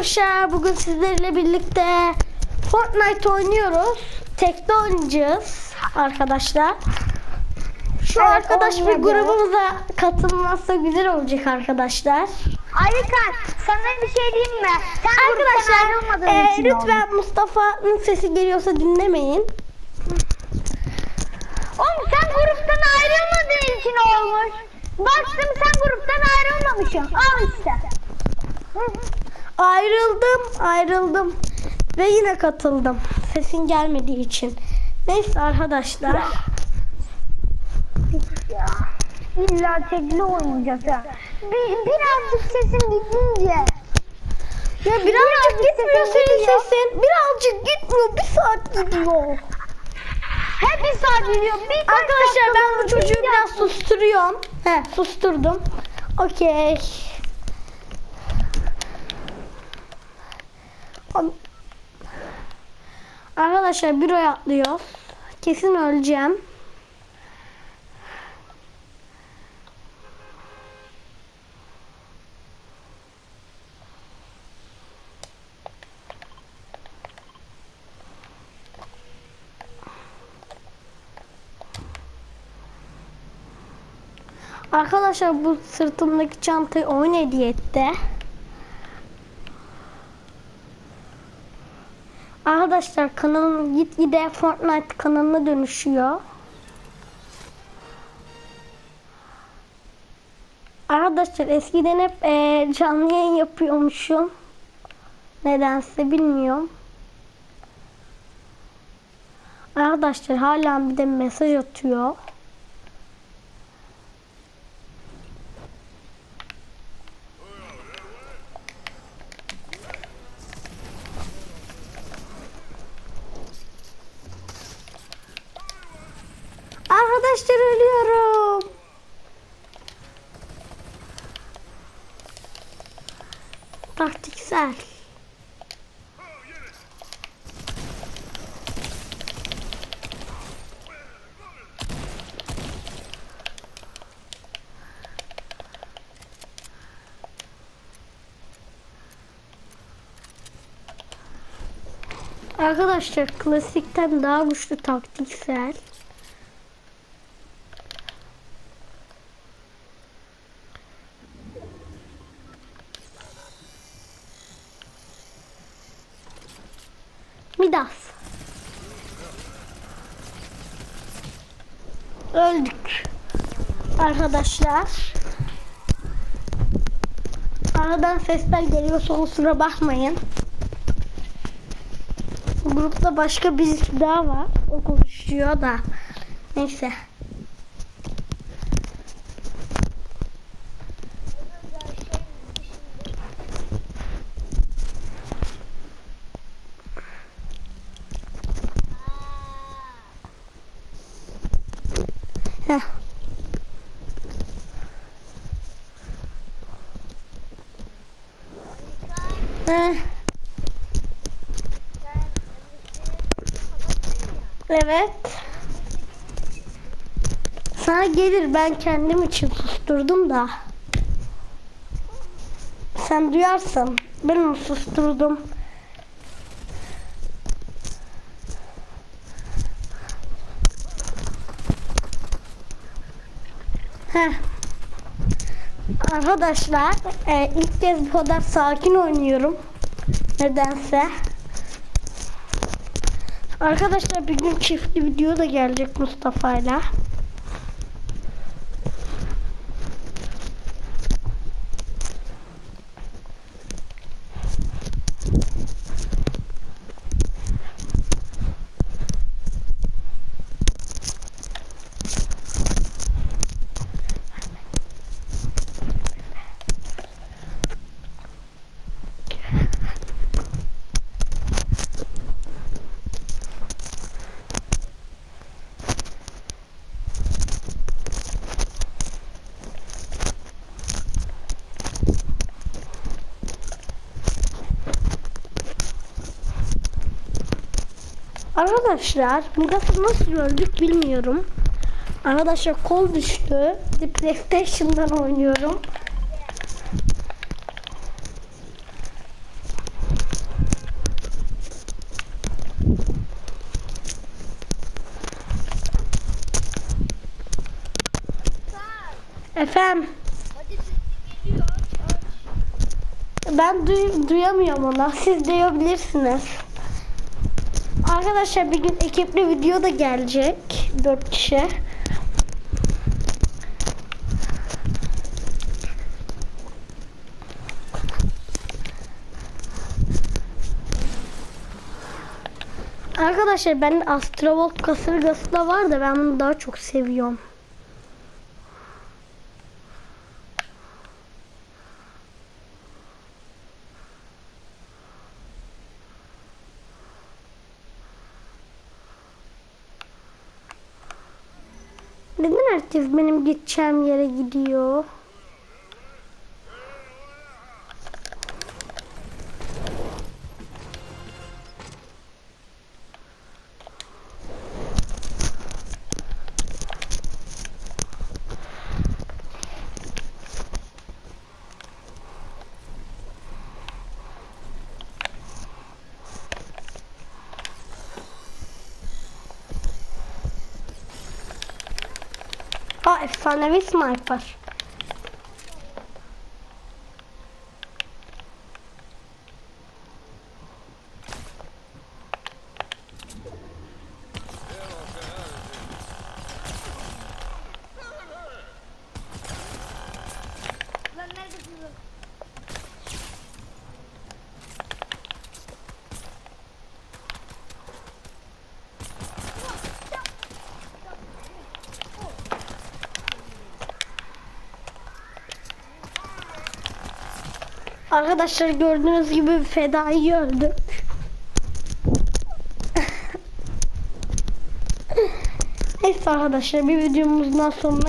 arkadaşlar bugün sizlerle birlikte Fortnite oynuyoruz. Tekte oynayacağız arkadaşlar. Şu Evet, arkadaş bir grubumuza katılmazsa güzel olacak arkadaşlar. Alikan sana bir şey diyeyim mi? Sen Arkadaşlar e, için lütfen oldu. Mustafa'nın sesi geliyorsa dinlemeyin. Oğlum sen gruptan ayrılmadığın için olmuş. Baktım sen gruptan ayrılmamışsın. Al işte. Hı. Ayrıldım, ayrıldım ve yine katıldım. Sesin gelmediği için. Neyse arkadaşlar. Ya. İlla tekli oynayacağız ha. Bir, birazcık sesin gidince. Ya birazcık Birazcık gitmiyor senin gidiyor. sesin. Birazcık gitmiyor. Bir saat gidiyor. Hep bir saat gidiyor. Bir Arkadaşlar ben bu çocuğu bir biraz susturdum. He susturdum. Okey. Arkadaşlar büroya atlıyor. Kesin öleceğim. Arkadaşlar bu sırtımdaki çantayı oyun hediye etti. Arkadaşlar kanalım gitgide Fortnite kanalına dönüşüyor. Arkadaşlar eskiden hep eee, canlı yayın yapıyormuşum. Nedense bilmiyorum. Arkadaşlar hala bir de mesaj atıyor. Arkadaşlar ölüyorum. Taktiksel. Arkadaşlar klasikten daha güçlü taktiksel. Midas. Öldük. Arkadaşlar. Aradan sesler geliyorsa kusura bakmayın. Grupta başka birisi daha var. O konuşuyor da. Neyse. Heh. Evet. Sana gelir ben kendim için susturdum da. Sen duyarsın. Ben onu susturdum. Arkadaşlar e, ilk kez bu kadar sakin oynuyorum. Nedense. Arkadaşlar bir gün çiftli video da gelecek Mustafa'yla. Arkadaşlar Mugat'ı nasıl öldük bilmiyorum. Arkadaşlar kol düştü. The PlayStation'dan oynuyorum. Efendim. Ben duy duyamıyorum ona. Siz duyabilirsiniz. Arkadaşlar bir gün ekipli video da gelecek. 4 kişi. Arkadaşlar ben Astrovolt kasırgası da var da ben bunu daha çok seviyorum. Neden herkes benim gideceğim yere gidiyor? Efsanevi sniper. Arkadaşlar gördüğünüz gibi fedayı öldük. Neyse arkadaşlar bir videomuzdan sonra